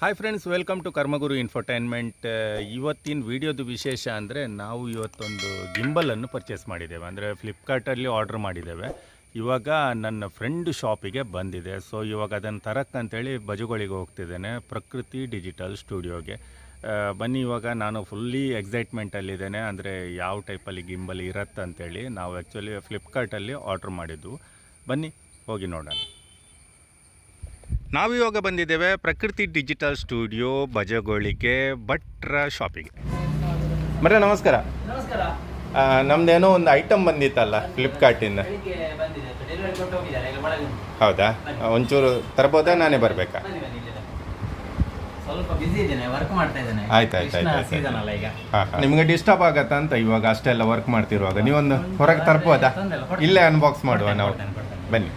Hi friends welcome to Karmaguru infotainment ಇವತ್ತಿನ ವಿಡಿಯೋದು ವಿಶೇಷ ಅಂದರೆ ನಾವು ಇವತ್ತೊಂದು ಗಿಂಬಲನ್ನು ಪರ್ಚೇಸ್ ಮಾಡಿದ್ದೇವೆ. ಅಂದರೆ ಫ್ಲಿಪ್ಕಾರ್ಟಲ್ಲಿ ಆರ್ಡ್ರ್ ಮಾಡಿದ್ದೇವೆ. ಇವಾಗ ನನ್ನ ಫ್ರೆಂಡ್ ಶಾಪಿಗೆ ಬಂದಿದೆ. ಸೊ ಇವಾಗ ಅದನ್ನು ತರಕ್ಕಂತೇಳಿ ಬಜುಗಳಿಗೆ ಹೋಗ್ತಿದ್ದೇನೆ. ಪ್ರಕೃತಿ ಡಿಜಿಟಲ್ ಸ್ಟುಡಿಯೋಗೆ ಬನ್ನಿ, ಇವಾಗ ನಾನು ಫುಲ್ಲಿ ಎಕ್ಸೈಟ್ಮೆಂಟಲ್ಲಿದ್ದೇನೆ ಅಂದರೆ ಯಾವ ಟೈಪಲ್ಲಿ ಗಿಂಬಲ್ ಇರತ್ತಂತೇಳಿ ನಾವು ಆ್ಯಕ್ಚುಲಿ ಫ್ಲಿಪ್ಕಾರ್ಟಲ್ಲಿ ಆರ್ಡ್ರ್ ಮಾಡಿದ್ದು. ಬನ್ನಿ, ಹೋಗಿ ನೋಡೋಣ. ನಾವಿವಾಗ ಬಂದಿದ್ದೇವೆ ಪ್ರಕೃತಿ ಡಿಜಿಟಲ್ ಸ್ಟುಡಿಯೋ ಬಜಗೋಳಿಕೆ ಭಟ್ರ ಶಾಪಿಂಗ್. ಮರ ನಮಸ್ಕಾರ. ನಮ್ದೇನೋ ಒಂದು ಐಟಮ್ ಬಂದಿತ್ತಲ್ಲ ಫ್ಲಿಪ್ಕಾರ್ಟಿಂದ. ಹೌದಾ? ಒಂಚೂರು ತರ್ಬೋದಾ? ನಾನೇ ಬರಬೇಕಾ? ಬನ್ನಿ ಬನ್ನಿ ಸ್ವಲ್ಪ ಬಿಸಿ ಇದ್ದೇನೆ ವರ್ಕ್ ಮಾಡ್ತಾ ಇದ್ದೇನೆ. ಆಯ್ತು, ಆಯ್ತು, ಆಯ್ತು, ಆಯ್ತು. ಸೀಸನ್ ಅಲ್ಲ ಈಗ ನಿಮಗೆ ಡಿಸ್ಟರ್ಬ್ ಆಗತ್ತ ಅಂತ ಇವಾಗ ಅಷ್ಟೆಲ್ಲ ವರ್ಕ್ ಮಾಡ್ತಿರುವಾಗ? ನೀವೊಂದು ಹೊರಗೆ ತರ್ಬೋದಾ? ಇಲ್ಲ, ಅನ್ಬಾಕ್ಸ್ ಮಾಡುವ ನಾವು. ಬನ್ನಿ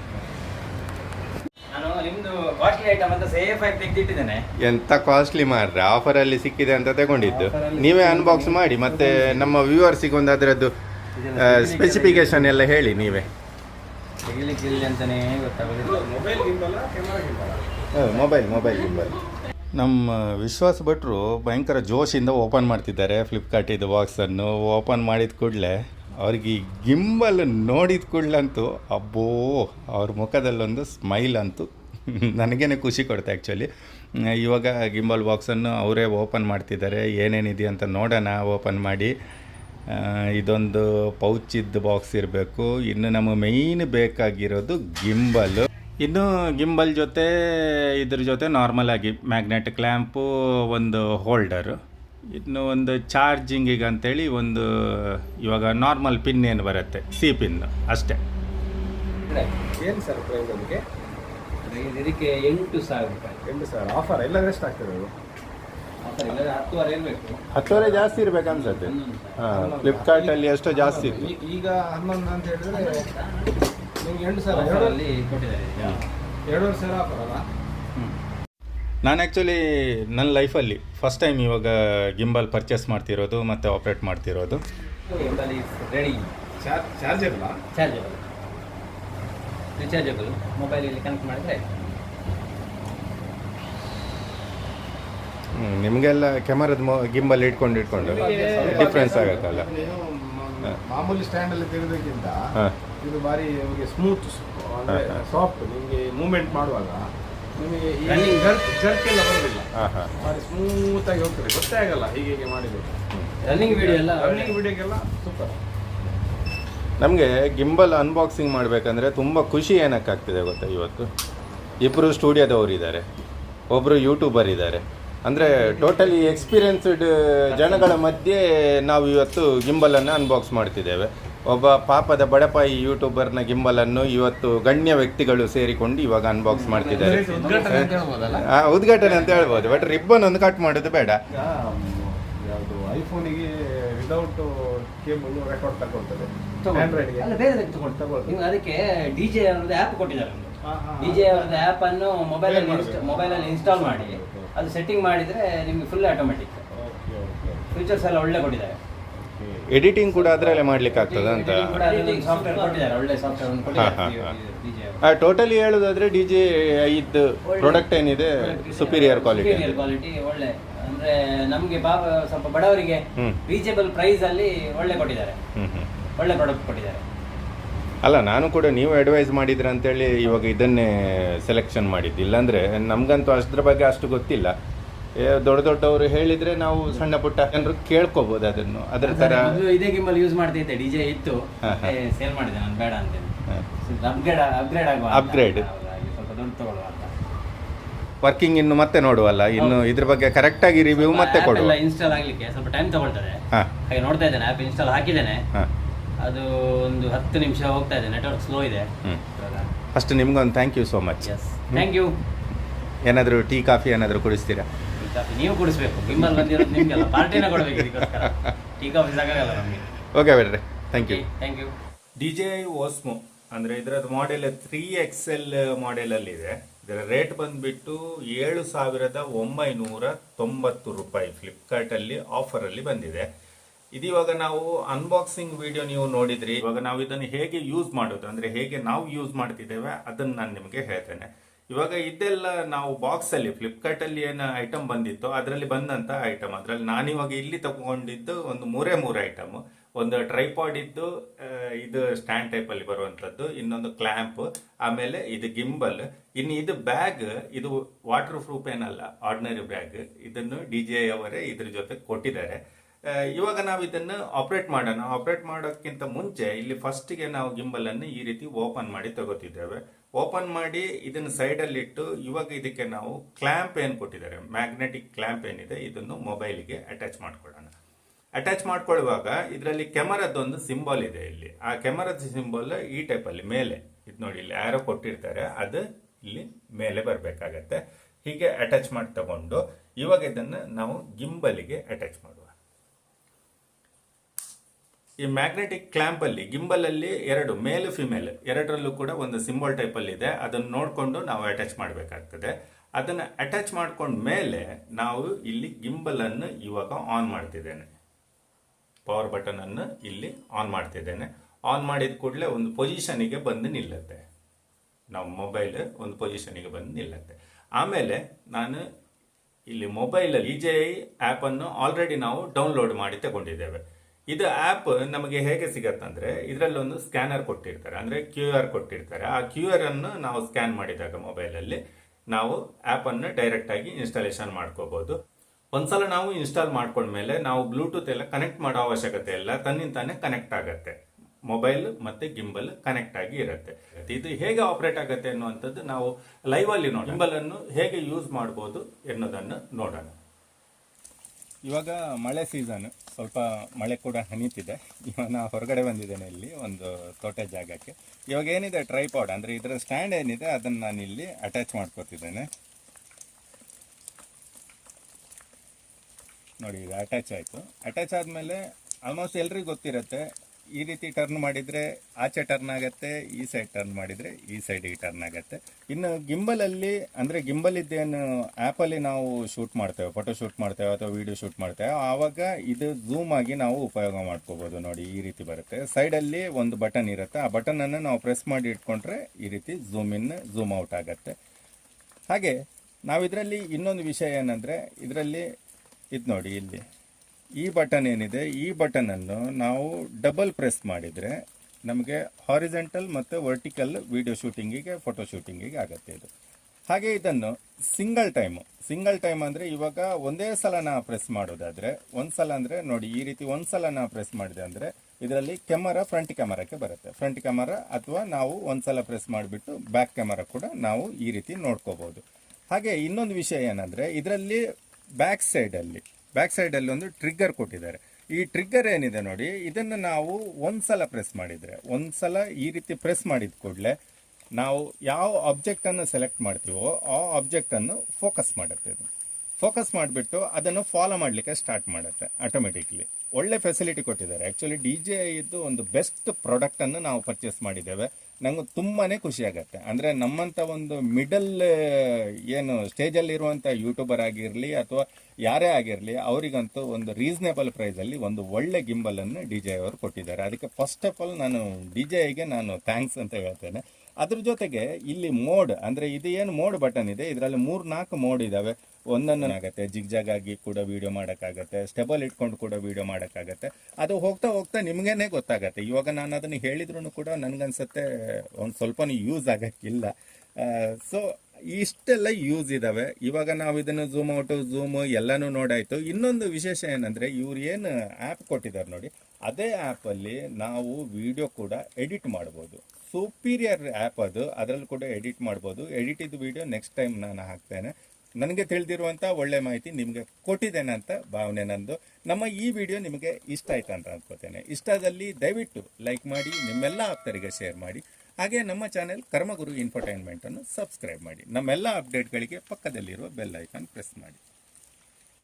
ನಾನು ನಿಮ್ದು ಕಾಸ್ಟ್ಲಿ ಐಟಮ್ ಅಂತ ಸೇಫ್ ಆಗಿ ತೆಗೆದಿಟ್ಟಿದ್ದೇನೆ ಎಂತ ಕಾಸ್ಟ್ಲಿ ಮಾರ್ರೆ ಅಲ್ಲಿ ಸಿಕ್ಕಿದೆ ಅಂತ ತಗೊಂಡಿದ್ದು. ನೀವೇ ಅನ್ಬಾಕ್ಸ್ ಮಾಡಿ ಮತ್ತೆ ನಮ್ಮ ವ್ಯೂವರ್ಸಿಗೆ ಒಂದು ಅದರದ್ದು ಸ್ಪೆಸಿಫಿಕೇಶನ್ ಎಲ್ಲ ಹೇಳಿ ನೀವೇ. ಮೊಬೈಲ್ ಮೊಬೈಲ್ ಗಿಂಬಲ್ ನಮ್ಮ ವಿಶ್ವಾಸ ಭಟ್ರು ಭಯಂಕರ ಜೋಶಿಂದ ಓಪನ್ ಮಾಡ್ತಿದ್ದಾರೆ ಫ್ಲಿಪ್ಕಾರ್ಟ್ ಇದು ಬಾಕ್ಸನ್ನು ಓಪನ್ ಮಾಡಿದ ಕೂಡಲೇ ಅವ್ರಿಗೆ ಈ ಗಿಂಬಲ್ ನೋಡಿದ ಕೂಡಲಂತೂ ಅಬ್ಬೋ ಅವ್ರ ಮುಖದಲ್ಲೊಂದು ಸ್ಮೈಲ್ ಅಂತೂ ನನಗೇನೆ ಖುಷಿ ಕೊಡುತ್ತೆ ಆ್ಯಕ್ಚುಲಿ ಇವಾಗ ಗಿಂಬಲ್ ಬಾಕ್ಸನ್ನು ಅವರೇ ಓಪನ್ ಮಾಡ್ತಿದ್ದಾರೆ. ಏನೇನಿದೆ ಅಂತ ನೋಡೋಣ ಓಪನ್ ಮಾಡಿ. ಇದೊಂದು ಪೌಚಿದ್ದು ಬಾಕ್ಸ್ ಇರಬೇಕು. ಇನ್ನು ನಮ್ಮ ಮೇಯ್ನ್ ಬೇಕಾಗಿರೋದು ಗಿಂಬಲ್ ಇನ್ನು ಗಿಂಬಲ್ ಜೊತೆ, ಇದ್ರ ಜೊತೆ ನಾರ್ಮಲ್ ಆಗಿ ಮ್ಯಾಗ್ನೆಟಿಕ್ ಲ್ಯಾಂಪು ಒಂದು ಹೋಲ್ಡರು ಇನ್ನು ಒಂದು ಚಾರ್ಜಿಂಗಿಗೆ ಅಂತೇಳಿ ಒಂದು, ಇವಾಗ ನಾರ್ಮಲ್ ಪಿನ್ ಏನು ಬರುತ್ತೆ? ಸಿ ಪಿನ್ ಅಷ್ಟೇ. ಏನು ಸರ್ ಪ್ರೈಸ್ ಇದಕ್ಕೆ ಎಂಟು ಸಾವಿರ ರೂಪಾಯಿ. ಎಂಟು ಸಾವಿರ. ಆಫರ್ ಎಲ್ಲ ಎಷ್ಟು ಆಗ್ತದೆ ಅದು? ಆಫರ್ ಇಲ್ಲದ್ರೆ ಹತ್ತುವರೆ ಇರಬೇಕು. ಹತ್ತುವರೆ ಜಾಸ್ತಿ ಇರ್ಬೇಕು ಅನ್ಸುತ್ತೆ. ಹಾಂ ಫ್ಲಿಪ್ಕಾರ್ಟಲ್ಲಿ ಎಷ್ಟೋ ಜಾಸ್ತಿ ಇತ್ತು. ಈ- ಈಗ ಹನ್ನೊಂದು ಅಂತ ಹೇಳಿದ್ರೆ ನಿಮ್ಗೆ ಎಂಟು ಸಾವಿರ ಎರಡು ಅಲ್ಲಿ ಕೊಟ್ಟಿದ್ದಾರೆ. ಎರಡೂವರೆ ಸಾವಿರ ಆಫರ್ ಅಲ್ಲ? ನಾನು ಆ್ಯಕ್ಚುಲಿ ನನ್ನ ಲೈಫಲ್ಲಿ ಫಸ್ಟ್ ಟೈಮ್ ಇವಾಗ ಗಿಂಬಲ್ ಪರ್ಚೇಸ್ ಮಾಡ್ತಿರೋದು ಮತ್ತು ಆಪ್ರೇಟ್ ಮಾಡ್ತಿರೋದು. Ready charge charger chargeable rechargeable ಮೊಬೈಲಲ್ಲಿ ಕನೆಕ್ಟ್ ಮಾಡಿದ್ರೆ ನಿಮಗೆಲ್ಲ ಕ್ಯಾಮರಾದ ಮೊ ಗಿಂಬಲ್ ಇಟ್ಕೊಂಡು ಇಟ್ಕೊಂಡು ಡಿಫ್ರೆನ್ಸ್ ಆಗುತ್ತಲ್ಲ? ನೀವು ಮಾಮೂಲಿ ಸ್ಟ್ಯಾಂಡ್ ಅಲ್ಲಿ ತೆಗೆದಕ್ಕಿಂತ ಇದು ಬಾರಿ ನಿಮಗೆ ಸ್ಮೂತ್. ಸಾಫ್ಟ್ ನಿಮಗೆ ಮೂವ್ಮೆಂಟ್ ಮಾಡುವಾಗ ನಿಮಗೆ. ಜರ್ಕ್ ಜರ್ಕ್ ಎಲ್ಲ ಬರೋದಿಲ್ಲ. ಬಾರಿ ಸ್ಮೂತ್ ಆಗಿ ಹೋಗ್ತದೆ. ಗೊತ್ತೇ ಆಗಲ್ಲ ಹೀಗೆ ಹೀಗೆ ಮಾಡಿದ್ರು. ರನ್ನಿಂಗ್ ವಿಡಿಯೋ ಎಲ್ಲ ರನ್ನಿಂಗ್ ವಿಡಿಯೋಗೆಲ್ಲ ಸೂಪರ್ ನಮಗೆ ಗಿಂಬಲ್ ಅನ್ಬಾಕ್ಸಿಂಗ್ ಮಾಡಬೇಕಂದ್ರೆ ತುಂಬ ಖುಷಿ ಏನಕ್ಕಾಗ್ತಿದೆ ಗೊತ್ತಾ ಇವತ್ತು? ಇಬ್ಬರು ಸ್ಟುಡಿಯೋದವ್ರು ಇದ್ದಾರೆ ಒಬ್ಬರು ಯೂಟ್ಯೂಬರ್ ಇದ್ದಾರೆ ಅಂದರೆ ಟೋಟಲಿ ಎಕ್ಸ್ಪೀರಿಯನ್ಸ್ಡ್ ಜನಗಳ ಮಧ್ಯೆ ನಾವು ಇವತ್ತು ಗಿಂಬಲನ್ನು ಅನ್ಬಾಕ್ಸ್ ಮಾಡ್ತಿದ್ದೇವೆ. ಒಬ್ಬ ಪಾಪದ ಬಡಪಾಯಿ ಯೂಟ್ಯೂಬರ್ನ ಗಿಂಬಲನ್ನು ಇವತ್ತು ಗಣ್ಯ ವ್ಯಕ್ತಿಗಳು ಸೇರಿಕೊಂಡು ಇವಾಗ ಅನ್ಬಾಕ್ಸ್ ಮಾಡ್ತಿದ್ದಾರೆ. ಉದ್ಘಾಟನೆ ಅಂತ ಹೇಳ್ಬೋದು ಬಟ್ ರಿಬ್ಬನ್ ಒಂದು ಕಟ್ ಮಾಡೋದು ಬೇಡ. ಯಾವುದು ಐಫೋನಿಗೆ ವಿದೌಟ್ ಕೇಬಲ್ ರೆಕಾರ್ಡ್ ತಗೊಳ್ತದೆ. ಆಂಡ್ರಾಯ್ಡ್ಗೆ ಅಲ್ಲ ಬೇರೆ ತಗೊಳ್ಳಿ. ನೀವು ಅದಕ್ಕೆ ಡಿ ಜೆ ಅವ್ರದ್ದು ಆ್ಯಪ್ ಕೊಟ್ಟಿದ್ದಾರೆ ಡಿ ಜೆ ಅವ್ರದ್ದು ಆ್ಯಪ್ ಅನ್ನು ಮೊಬೈಲ್ ಮೊಬೈಲಲ್ಲಿ ಮೊಬೈಲ್ ಅಲ್ಲಿ ಇನ್ಸ್ಟಾಲ್ ಮಾಡಿ. ಅದು ಸೆಟ್ಟಿಂಗ್ ಮಾಡಿದ್ರೆ ನಿಮ್ಗೆ ಫುಲ್ ಆಟೋಮೆಟಿಕ್ ಫೀಚರ್ಸ್ ಎಲ್ಲ ಒಳ್ಳೆ ಕೊಟ್ಟಿದ್ದಾರೆ. ಎಡಿಟಿಂಗ್ ಕೂಡ ಅದರಲ್ಲೇ ಮಾಡ್ಲಿಕ್ಕೆ ಆಗ್ತದ ಅಂತ ಟೋಟಲಿ ಹೇಳೋದಾದ್ರೆ ಡಿ ಜೆ ಐದು ಪ್ರಾಡಕ್ಟ್ ಏನಿದೆ ಸುಪೀರಿಯರ್ ಕ್ವಾಲಿಟಿ ಒಳ್ಳೆ. ಅಂದ್ರೆ ನಮ್ಗೆ ಪಾಪ ಸ್ವಲ್ಪ ಬಡವರಿಗೆ ರೀಚೇಬಲ್ ಪ್ರೈಸ್ ಅಲ್ಲಿ ಒಳ್ಳೆ ಕೊಟ್ಟಿದ್ದಾರೆ. ಒಳ್ಳೆ ಪ್ರಾಡಕ್ಟ್ ಕೊಟ್ಟಿದ್ದಾರೆ. ಅಲ್ಲ ನಾನು ಕೂಡ ನೀವು ಅಡ್ವೈಸ್ ಮಾಡಿದ್ರ ಅಂತೇಳಿ ಇವಾಗ ಇದನ್ನೇ ಸೆಲೆಕ್ಷನ್ ಮಾಡಿದ್ದು. ಇಲ್ಲಾಂದ್ರೆ ನಮ್ಗಂತೂ ಅಷ್ಟರ ಬಗ್ಗೆ ಅಷ್ಟು ಗೊತ್ತಿಲ್ಲ. ದೊಡ್ಡ ದೊಡ್ಡವರು ಹೇಳಿದ್ರೆ ನಾವು ಸಣ್ಣ ಪುಟ್ಟ ಜನರು ಕೇಳ್ಕೋಬಹುದು ಅದನ್ನು. ಅದರ ತರ ಇದೇ ಗಿಂಬಲ್ ಯೂಸ್ ಮಾಡ್ತಿದ್ದೆ ಡಿಜೆ ಇತ್ತು. ಸೇಲ್ ಮಾಡಿದೆ ನಾನು ಬೇಡ ಅಂತ. ಅಪ್ಗ್ರೇಡ್ ಅಪ್ಗ್ರೇಡ್ ಆಗುವ ಅಪ್ಗ್ರೇಡ್ ಸ್ವಲ್ಪ ದೊಡ್ಡ ತಗೊಳ್ಳುವ ವರ್ಕಿಂಗ್ ಇನ್ನು ಮತ್ತೆ ನೋಡುವಲ್ಲ ಇನ್ನು ಇದ್ರ ಬಗ್ಗೆ ಕರೆಕ್ಟ್ ಆಗಿ ರಿವ್ಯೂ ಮತ್ತೆ ಕೊಡುವ. ಇನ್ಸ್ಟಾಲ್ ಆಗ್ಲಿಕ್ಕೆ ಸ್ವಲ್ಪ ಟೈಮ್ ತಗೊಳ್ತದೆ ಹಾಗೆ ನೋಡ್ತಾ ಇದ್ದೇನೆ ಆ್ಯಪ್ ಇನ್ಸ್ಟಾಲ್ ಹಾಕಿದ್ದೇನೆ. ಅದು ಒಂದು ಹತ್ತು ನಿಮಿಷ ಹೋಗ್ತಾ ಇದೆ ನೆಟ್ವರ್ಕ್ ಸ್ಲೋ ಇದೆ. ಫಸ್ಟ್ ನಿಮ್ಗೊಂದು thank you so much thank you ಏನಾದರೂ ಟೀ ಕಾಫಿ ಏನಾದರೂ ಕುಡಿಸ್ತೀರಾ? ನೀವು ಕುಡಿಸ್ಬೇಕು. ನಿಮ್ಮಲ್ಲಿ ಬಂದಿರೋದು ನಿಮ್ಗೆಲ್ಲ ಪಾರ್ಟಿನ ಕೊಡಬೇಕು ಇದಕ್ಕೋಸ್ಕರ. ಟೀ ಕಾಫಿ ಸಾಕಾಗಲ್ಲ ನಮಗೆ. ಓಕೆ ಬೇಡ್ರಿ. Thank you thank you D J I Osmo ಅಂದರೆ ಇದರದ್ದು ಮಾಡೆಲ್ ತ್ರೀ ಎಕ್ಸ್ ಎಲ್ ಮಾಡೆಲಲ್ಲಿದೆ ಇದರ ರೇಟ್ ಬಂದುಬಿಟ್ಟು ಏಳು ಸಾವಿರದ ಒಂಬೈನೂರ ತೊಂಬತ್ತು ರೂಪಾಯಿ ಫ್ಲಿಪ್ಕಾರ್ಟಲ್ಲಿ ಆಫರಲ್ಲಿ ಬಂದಿದೆ. ಇದೀವಾಗ ನಾವು ಅನ್ಬಾಕ್ಸಿಂಗ್ ವಿಡಿಯೋ ನೀವು ನೋಡಿದ್ರಿ. ಇವಾಗ ನಾವು ಇದನ್ನು ಹೇಗೆ ಯೂಸ್ ಮಾಡೋದು ಅಂದರೆ ಹೇಗೆ ನಾವು ಯೂಸ್ ಮಾಡ್ತಿದ್ದೇವೆ ಅದನ್ನು ನಾನು ನಿಮಗೆ ಹೇಳ್ತೇನೆ. ಇವಾಗ ಇದೆಲ್ಲ ನಾವು ಬಾಕ್ಸ್ ಅಲ್ಲಿ ಫ್ಲಿಪ್ಕಾರ್ಟ್ ಅಲ್ಲಿ ಏನು ಐಟಮ್ ಬಂದಿತ್ತು ಅದರಲ್ಲಿ ಬಂದಂತ ಐಟಮ್ ನಾನು ನಾನಿವಾಗ ಇಲ್ಲಿ ತಗೊಂಡಿದ್ದು ಒಂದು ಮೂರೇ ಮೂರು ಐಟಮ್ ಒಂದು ಟ್ರೈಪಾಡ್ ಇದ್ದು ಇದು ಸ್ಟ್ಯಾಂಡ್ ಟೈಪ್ ಅಲ್ಲಿ ಬರುವಂತದ್ದು, ಇನ್ನೊಂದು ಕ್ಲ್ಯಾಂಪ್ ಆಮೇಲೆ ಇದು ಗಿಂಬಲ್ ಇನ್ನು ಇದು ಬ್ಯಾಗ್ ಇದು ವಾಟರ್ ಪ್ರೂಫ್ ಏನಲ್ಲ ಆರ್ಡಿನರಿ ಬ್ಯಾಗ್ ಇದನ್ನು ಡಿ ಜೆ ಅವರೇ ಇದ್ರ ಜೊತೆ ಕೊಟ್ಟಿದ್ದಾರೆ. ಇವಾಗ ನಾವು ಇದನ್ನು ಆಪರೇಟ್ ಮಾಡೋಣ. ಆಪರೇಟ್ ಮಾಡೋಕ್ಕಿಂತ ಮುಂಚೆ ಇಲ್ಲಿ ಫಸ್ಟಿಗೆ ನಾವು ಗಿಂಬಲ್ ಅನ್ನು ಈ ರೀತಿ ಓಪನ್ ಮಾಡಿ ತಗೋತಿದ್ದೇವೆ. ಓಪನ್ ಮಾಡಿ ಇದನ್ನು ಸೈಡಲ್ಲಿಟ್ಟು ಇವಾಗ ಇದಕ್ಕೆ ನಾವು ಕ್ಲ್ಯಾಂಪ್ ಏನು ಕೊಟ್ಟಿದ್ದಾರೆ? ಮ್ಯಾಗ್ನೆಟಿಕ್ ಕ್ಲ್ಯಾಂಪ್ ಏನಿದೆ? ಇದನ್ನು ಮೊಬೈಲ್ಗೆ ಅಟ್ಯಾಚ್ ಮಾಡ್ಕೊಳ್ಳೋಣ. ಅಟ್ಯಾಚ್ ಮಾಡ್ಕೊಳ್ಳುವಾಗ ಇದರಲ್ಲಿ ಕೆಮರದೊಂದು ಸಿಂಬಲ್ ಇದೆ ಇಲ್ಲಿ. ಆ ಕ್ಯಾಮರಾದ ಸಿಂಬಲ್ ಈ ಟೈಪ್ ಅಲ್ಲಿ ಮೇಲೆ. ಇದು ನೋಡಿ, ಇಲ್ಲಿ ಯಾರೋ ಕೊಟ್ಟಿರ್ತಾರೆ. ಅದು ಇಲ್ಲಿ ಮೇಲೆ ಬರಬೇಕಾಗತ್ತೆ. ಹೀಗೆ ಅಟ್ಯಾಚ್ ಮಾಡಿ ತಗೊಂಡು ಇವಾಗ ಇದನ್ನು ನಾವು ಗಿಂಬಲಿಗೆ ಅಟ್ಯಾಚ್ ಮಾಡುವ ಈ ಮ್ಯಾಗ್ನೆಟಿಕ್ ಕ್ಲಾಂಪ್ ಅಲ್ಲಿ ಗಿಂಬಲ್ ಅಲ್ಲಿ ಎರಡು ಮೇಲ್ ಫಿಮೇಲ್ ಎರಡರಲ್ಲೂ ಕೂಡ ಒಂದು ಸಿಂಬಲ್ ಟೈಪ್ ಅಲ್ಲಿ ಇದೆ. ಅದನ್ನು ನೋಡಿಕೊಂಡು ನಾವು ಅಟ್ಯಾಚ್ ಮಾಡಬೇಕಾಗ್ತದೆ. ಅದನ್ನ ಅಟ್ಯಾಚ್ ಮಾಡ್ಕೊಂಡ ಮೇಲೆ ನಾವು ಇಲ್ಲಿ ಗಿಂಬಲ್ ಅನ್ನು ಇವಾಗ ಆನ್ ಮಾಡ್ತಿದ್ದೇನೆ. ಪವರ್ ಬಟನ್ ಅನ್ನು ಇಲ್ಲಿ ಆನ್ ಮಾಡ್ತಿದ್ದೇನೆ. ಆನ್ ಮಾಡಿದ ಕೂಡಲೇ ಒಂದು ಪೊಸಿಷನಿಗೆ ಬಂದು ನಿಲ್ಲುತ್ತೆ. ನಾವು ಮೊಬೈಲ್ ಒಂದು ಪೊಸಿಷನಿಗೆ ಬಂದು ನಿಲ್ಲುತ್ತೆ. ಆಮೇಲೆ ನಾನು ಇಲ್ಲಿ ಮೊಬೈಲಲ್ಲಿ ಇ ಜೆ ಐ ಆ್ಯಪನ್ನು ಆಲ್ರೆಡಿ ನಾವು ಡೌನ್ಲೋಡ್ ಮಾಡಿ ತಗೊಂಡಿದ್ದೇವೆ. ಇದು ಆ್ಯಪ್ ನಮಗೆ ಹೇಗೆ ಸಿಗತ್ತಂದ್ರೆ ಇದರಲ್ಲಿ ಒಂದು ಸ್ಕ್ಯಾನರ್ ಕೊಟ್ಟಿರ್ತಾರೆ. ಅಂದರೆ ಕ್ಯೂ ಆರ್ ಕೊಟ್ಟಿರ್ತಾರೆ. ಆ ಕ್ಯೂ ಆರ್ ಅನ್ನು ನಾವು ಸ್ಕ್ಯಾನ್ ಮಾಡಿದಾಗ ಮೊಬೈಲಲ್ಲಿ ನಾವು ಆ್ಯಪನ್ನು ಡೈರೆಕ್ಟ್ ಆಗಿ ಇನ್ಸ್ಟಾಲೇಷನ್ ಮಾಡ್ಕೋಬಹುದು ಒಂದ್ಸಲ ನಾವು ಇನ್ಸ್ಟಾಲ್ ಮಾಡ್ಕೊಂಡ್ಮೇಲೆ ನಾವು ಬ್ಲೂಟೂತ್ ಎಲ್ಲ ಕನೆಕ್ಟ್ ಮಾಡೋ ಅವಶ್ಯಕತೆ ಇಲ್ಲ. ತನ್ನಿಂತಾನೆ ಕನೆಕ್ಟ್ ಆಗುತ್ತೆ. ಮೊಬೈಲ್ ಮತ್ತೆ ಗಿಂಬಲ್ ಕನೆಕ್ಟ್ ಆಗಿ ಇರುತ್ತೆ. ಇದು ಹೇಗೆ ಆಪರೇಟ್ ಆಗುತ್ತೆ ಅನ್ನುವಂಥದ್ದು ನಾವು ಲೈವ್ ಅಲ್ಲಿ ನೋಡಿ ಗಿಂಬಲ್ ಅನ್ನು ಹೇಗೆ ಯೂಸ್ ಮಾಡಬಹುದು ಎನ್ನುವುದನ್ನು ನೋಡೋಣ. ಇವಾಗ ಮಳೆ ಸೀಸನ್ ಸ್ವಲ್ಪ ಮಳೆ ಕೂಡ ಹನಿತಿದೆ. ಇವಾಗ ನಾ ಹೊರಗಡೆ ಬಂದಿದ್ದೇನೆ ಇಲ್ಲಿ, ಒಂದು ತೋಟ ಜಾಗಕ್ಕೆ. ಇವಾಗ ಏನಿದೆ ಟ್ರೈಪಾಡ್ ಅಂದರೆ ಇದರ ಸ್ಟ್ಯಾಂಡ್ ಏನಿದೆ, ಅದನ್ನು ನಾನು ಇಲ್ಲಿ ಅಟ್ಯಾಚ್ ಮಾಡ್ಕೊತಿದ್ದೇನೆ. ನೋಡಿ, ಇದು ಅಟ್ಯಾಚ್ ಆಯಿತು. ಅಟ್ಯಾಚ್ ಆದಮೇಲೆ ಆಲ್ಮೋಸ್ಟ್ ಎಲ್ರಿಗೂ ಗೊತ್ತಿರುತ್ತೆ ಈ ರೀತಿ ಟರ್ನ್ ಮಾಡಿದರೆ ಆಚೆ ಟರ್ನ್ ಆಗುತ್ತೆ, ಈ ಸೈಡ್ ಟರ್ನ್ ಮಾಡಿದರೆ ಈ ಸೈಡಿಗೆ ಟರ್ನ್ ಆಗುತ್ತೆ. ಇನ್ನು ಗಿಂಬಲಲ್ಲಿ ಅಂದರೆ ಗಿಂಬಲ್ ಇದ್ದೇನು ಆ್ಯಪಲ್ಲಿ ನಾವು ಶೂಟ್ ಮಾಡ್ತೇವೆ ಫೋಟೋ ಶೂಟ್ ಮಾಡ್ತೇವೆ ಅಥವಾ ವಿಡಿಯೋ ಶೂಟ್ ಮಾಡ್ತೇವೆ. ಆವಾಗ ಇದು ಝೂಮ್ ಆಗಿ ನಾವು ಉಪಯೋಗ ಮಾಡ್ಕೋಬೋದು ನೋಡಿ, ಈ ರೀತಿ ಬರುತ್ತೆ. ಸೈಡಲ್ಲಿ ಒಂದು ಬಟನ್ ಇರುತ್ತೆ. ಆ ಬಟನನ್ನು ನಾವು ಪ್ರೆಸ್ ಮಾಡಿ ಇಟ್ಕೊಂಡ್ರೆ ಈ ರೀತಿ ಝೂಮ್ ಇನ್ ಝೂಮ್ ಔಟ್ ಆಗುತ್ತೆ. ಹಾಗೆ ನಾವು ಇದರಲ್ಲಿ ಇನ್ನೊಂದು ವಿಷಯ ಏನಂದರೆ, ಇದರಲ್ಲಿ, ಇದು ನೋಡಿ ಇಲ್ಲಿ. ಈ ಬಟನ್ ಏನಿದೆ, ಈ ಬಟನನ್ನು ನಾವು ಡಬಲ್ ಪ್ರೆಸ್ ಮಾಡಿದರೆ ನಮಗೆ ಹಾರಿಜೆಂಟಲ್ ಮತ್ತು ವರ್ಟಿಕಲ್ ವಿಡಿಯೋ ಶೂಟಿಂಗಿಗೆ, ಫೋಟೋ ಶೂಟಿಂಗಿಗೆ ಆಗುತ್ತೆ ಇದು. ಹಾಗೆ ಇದನ್ನು ಸಿಂಗಲ್ ಟೈಮು, ಸಿಂಗಲ್ ಟೈಮ್ ಅಂದರೆ ಇವಾಗ ಒಂದೇ ಸಲ ನಾ ಪ್ರೆಸ್ ಮಾಡೋದಾದರೆ, ಒಂದು ಸಲ ಅಂದರೆ ನೋಡಿ, ಈ ರೀತಿ ಒಂದು ಸಲ ನಾ ಪ್ರೆಸ್ ಮಾಡಿದೆ ಅಂದರೆ ಇದರಲ್ಲಿ ಕ್ಯಾಮರಾ ಫ್ರಂಟ್ ಕ್ಯಾಮರಾಕ್ಕೆ ಬರುತ್ತೆ. ಫ್ರಂಟ್ ಕ್ಯಾಮರಾ ಅಥವಾ ನಾವು ಒಂದು ಸಲ ಪ್ರೆಸ್ ಮಾಡಿಬಿಟ್ಟು ಬ್ಯಾಕ್ ಕ್ಯಾಮರಾ ಕೂಡ ನಾವು ಈ ರೀತಿ ನೋಡ್ಕೋಬೋದು. ಹಾಗೆ ಇನ್ನೊಂದು ವಿಷಯ ಏನಂದರೆ, ಇದರಲ್ಲಿ ಬ್ಯಾಕ್ ಸೈಡಲ್ಲಿ ಬ್ಯಾಕ್ ಸೈಡಲ್ಲಿ ಒಂದು ಟ್ರಿಗ್ಗರ್ ಕೊಟ್ಟಿದ್ದಾರೆ. ಈ ಟ್ರಿಗ್ಗರ್ ಏನಿದೆ ನೋಡಿ, ಇದನ್ನು ನಾವು ಒಂದ್ಸಲ ಪ್ರೆಸ್ ಮಾಡಿದರೆ, ಒಂದ್ಸಲ ಈ ರೀತಿ ಪ್ರೆಸ್ ಮಾಡಿದ ಕೂಡಲೇ ನಾವು ಯಾವ ಆಬ್ಜೆಕ್ಟನ್ನು ಸೆಲೆಕ್ಟ್ ಮಾಡ್ತೀವೋ ಆ ಆಬ್ಜೆಕ್ಟನ್ನು ಫೋಕಸ್ ಮಾಡುತ್ತೆ ಫೋಕಸ್ ಮಾಡಿಬಿಟ್ಟು ಅದನ್ನು ಫಾಲೋ ಮಾಡಲಿಕ್ಕೆ ಸ್ಟಾರ್ಟ್ ಮಾಡುತ್ತೆ ಆಟೋಮೆಟಿಕ್ಲಿ ಒಳ್ಳೆ ಫೆಸಿಲಿಟಿ ಕೊಟ್ಟಿದ್ದಾರೆ. ಆ್ಯಕ್ಚುಲಿ ಡಿ ಜೆ ಇದ್ದು ಒಂದು ಬೆಸ್ಟ್ ಪ್ರಾಡಕ್ಟನ್ನು ನಾವು ಪರ್ಚೇಸ್ ಮಾಡಿದ್ದೇವೆ. ನಂಗೆ ತುಂಬಾ ಖುಷಿಯಾಗತ್ತೆ ಅಂದರೆ ನಮ್ಮಂಥ ಒಂದು ಮಿಡಲ್ ಏನು ಸ್ಟೇಜಲ್ಲಿರುವಂಥ ಯೂಟ್ಯೂಬರ್ ಆಗಿರಲಿ ಅಥವಾ ಯಾರೇ ಆಗಿರಲಿ, ಅವರಿಗಂತೂ ಒಂದು ರೀಸನೇಬಲ್ ಪ್ರೈಸಲ್ಲಿ ಒಂದು ಒಳ್ಳೆ ಗಿಂಬಲನ್ನು ಡಿ ಜೆ ಅವರು ಕೊಟ್ಟಿದ್ದಾರೆ. ಅದಕ್ಕೆ ಫಸ್ಟ್ ಆಫ್ ಆಲ್ ನಾನು ಡಿ ಜೆ ಐಗೆ ನಾನು ಥ್ಯಾಂಕ್ಸ್ ಅಂತ ಹೇಳ್ತೇನೆ. ಅದ್ರ ಜೊತೆಗೆ ಇಲ್ಲಿ ಮೋಡ್ ಅಂದರೆ ಇದು ಏನು ಮೋಡ್ ಬಟನ್ ಇದೆ, ಇದರಲ್ಲಿ ಮೂರು ನಾಲ್ಕು ಮೋಡ್ ಇದ್ದಾವೆ ಒಂದೊಂದು ಆಗುತ್ತೆ ಜಿಗ್ಜಾಗ್ ಆಗಿ ಕೂಡ ವಿಡಿಯೋ ಮಾಡೋಕ್ಕಾಗತ್ತೆ ಸ್ಟೆಬಲ್ ಇಟ್ಕೊಂಡು ಕೂಡ ವಿಡಿಯೋ ಮಾಡೋಕ್ಕಾಗತ್ತೆ. ಅದು ಹೋಗ್ತಾ ಹೋಗ್ತಾ ನಿಮಗೇನೆ ಗೊತ್ತಾಗತ್ತೆ. ಇವಾಗ ನಾನು ಅದನ್ನು ಹೇಳಿದ್ರು ಕೂಡ ನನಗನ್ಸುತ್ತೆ, ಒಂದು ಸ್ವಲ್ಪನೂ ಯೂಸ್ ಆಗೋಕ್ಕಿಲ್ಲ. ಸೊ ಇಷ್ಟೆಲ್ಲ ಯೂಸ್ ಇದಾವೆ. ಇವಾಗ ನಾವು ಇದನ್ನು ಝೂಮ್ ಔಟು ಝೂಮು ಎಲ್ಲನೂ ನೋಡಾಯಿತು. ಇನ್ನೊಂದು ವಿಶೇಷ ಏನಂದ್ರೆ, ಇವ್ರು ಏನು ಆ್ಯಪ್ ಕೊಟ್ಟಿದ್ದಾರೆ ನೋಡಿ, ಅದೇ ಆ್ಯಪಲ್ಲಿ ನಾವು ವಿಡಿಯೋ ಕೂಡ ಎಡಿಟ್ ಮಾಡ್ಬೋದು. ಸೂಪೀರಿಯರ್ ಆ್ಯಪ್ ಅದು. ಅದರಲ್ಲಿ ಕೂಡ ಎಡಿಟ್ ಮಾಡ್ಬೋದು. ಎಡಿಟ್ ಇದು ವಿಡಿಯೋ ನೆಕ್ಸ್ಟ್ ಟೈಮ್ ನಾನು ಹಾಕ್ತೇನೆ. ನನಗೆ ತಿಳಿದಿರುವಂಥ ಒಳ್ಳೆ ಮಾಹಿತಿ ನಿಮಗೆ ಕೊಟ್ಟಿದ್ದೇನೆ ಅಂತ ಭಾವನೆ ನಂದು. ನಮ್ಮ ಈ ವಿಡಿಯೋ ನಿಮಗೆ ಇಷ್ಟ ಆಯ್ತು ಅಂತ ಅನ್ಕೋತೇನೆ. ಇಷ್ಟದಲ್ಲಿ ದಯವಿಟ್ಟು ಲೈಕ್ ಮಾಡಿ, ನಿಮ್ಮೆಲ್ಲ ಆಪ್ತರಿಗೆ ಶೇರ್ ಮಾಡಿ. ಹಾಗೆ ನಮ್ಮ ಚಾನೆಲ್ ಕರ್ಮಗುರು ಇನ್ಫರ್ಟೈನ್ಮೆಂಟನ್ನು ಸಬ್ಸ್ಕ್ರೈಬ್ ಮಾಡಿ. ನಮ್ಮೆಲ್ಲ ಅಪ್ಡೇಟ್ಗಳಿಗೆ ಪಕ್ಕದಲ್ಲಿರುವ ಬೆಲ್ ಐಕಾನ್ ಪ್ರೆಸ್ ಮಾಡಿ.